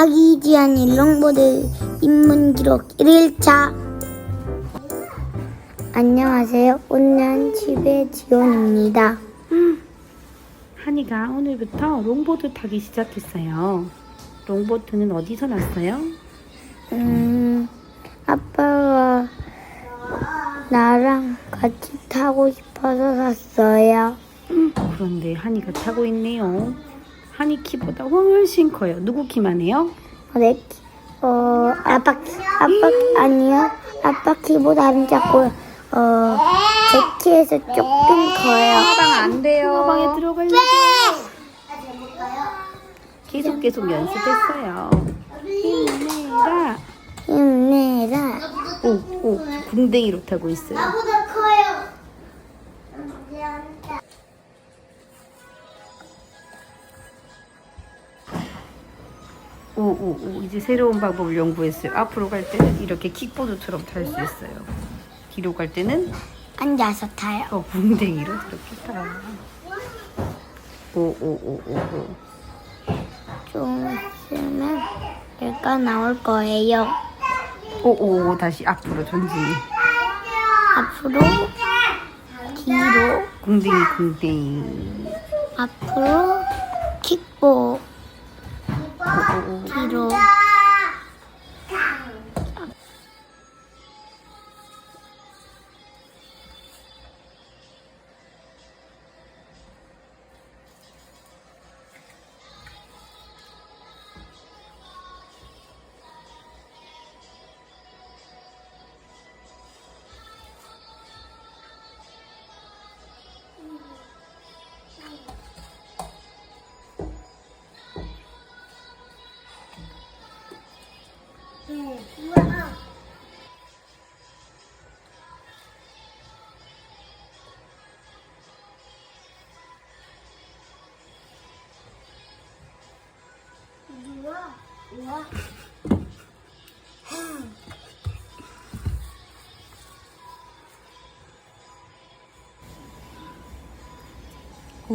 아기 지안이 롱보드 입문 기록 1일차 안녕하세요. 온년 집의 지원입니다. 한이가 오늘부터 롱보드 타기 시작했어요. 롱보드는 어디서 났어요? 음, 아빠가 나랑 같이 타고 싶어서 샀어요. 그런데 한이가 타고 있네요. 한이 키보다 훨씬 커요. 누구 키만 해요? 내 키, 어, 아빠 키, 아빠 키, 아니요. 아빠 키보다 안 작고요. 어, 제 키에서 조금 커요. 안 돼요. 방에 들어가려고. 계속 계속 연습했어요. 힘내라. 힘내라. 오, 오, 궁뎅이로 타고 있어요. 오, 오, 오. 이제 새로운 방법을 연구했어요. 앞으로 갈 때는 이렇게 킥보드처럼 탈 수 있어요. 뒤로 갈 때는 앉아서 타요. 어, 궁뎅이로 저렇게 타. 오, 오, 오, 오, 오. 좀 있으면 얘가 나올 거예요. 오, 오, 오, 다시 앞으로 전진. 앞으로, 뒤로, 궁뎅이, 궁뎅이. 앞으로, 킥보, 오,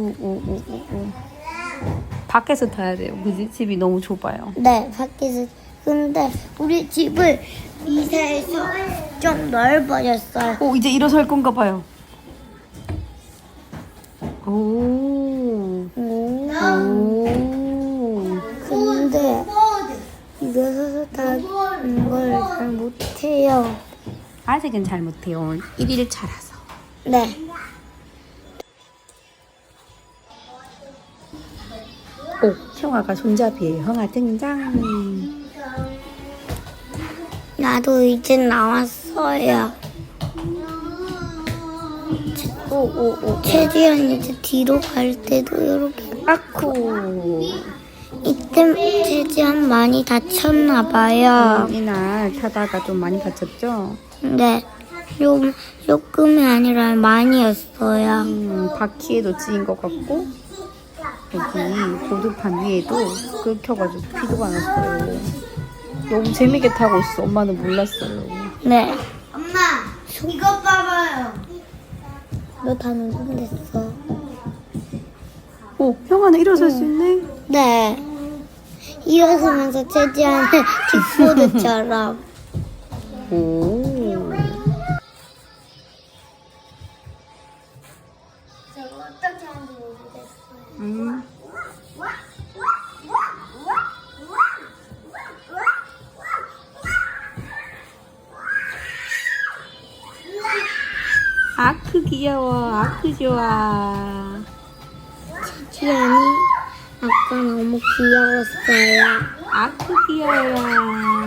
오, 오, 오, 오. 밖에서 타야 돼요. 그지? 집이 너무 좁아요. 네, 밖에서. 근데 우리 집을 이사해서 좀 넓어졌어요. 오, 이제 일어설 건가 봐요. 오. 오. 오. 근데 일어서서 타는 걸 잘 못해요. 아직은 잘 못해요. 1일 차라서. 네. 오, 형아가 손잡이에요. 형아 등장. 나도 이제 나왔어요. 오, 오, 오. 최지연 이제 뒤로 갈 때도 이렇게 아쿠. 이때 최지연 많이 다쳤나 봐요. 이날 타다가 좀 많이 다쳤죠? 근데 좀 조금이 아니라 많이였어요. 음, 바퀴에도 찌인 것 같고 여기 보드판 위에도 긁혀가지고 피도가 났어요. 너무 재밌게 타고 있어. 엄마는 몰랐어요. 네. 엄마, 이거 봐봐요. 너다 녹음됐어. 오, 형아는 일어설 수 있네. 네. 일어서면서 최지연의 킥보드처럼. 오. 귀여워. 아크 좋아. 지연이 아까 너무 귀여웠어요. 아크 귀여워.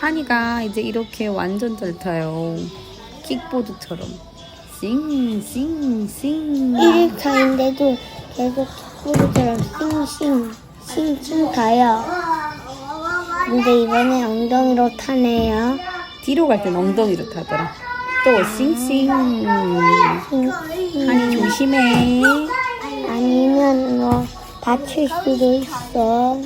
한이가 이제 이렇게 완전 잘 타요. 킥보드처럼. 싱, 싱, 싱. 1일차인데도 계속 킥보드처럼 싱싱 싱싱 가요. 근데 이번엔 엉덩이로 타네요. 뒤로 갈 땐 엉덩이로 타더라. 또 싱싱. 한이 조심해. 아니면 뭐 다칠 수도 있어.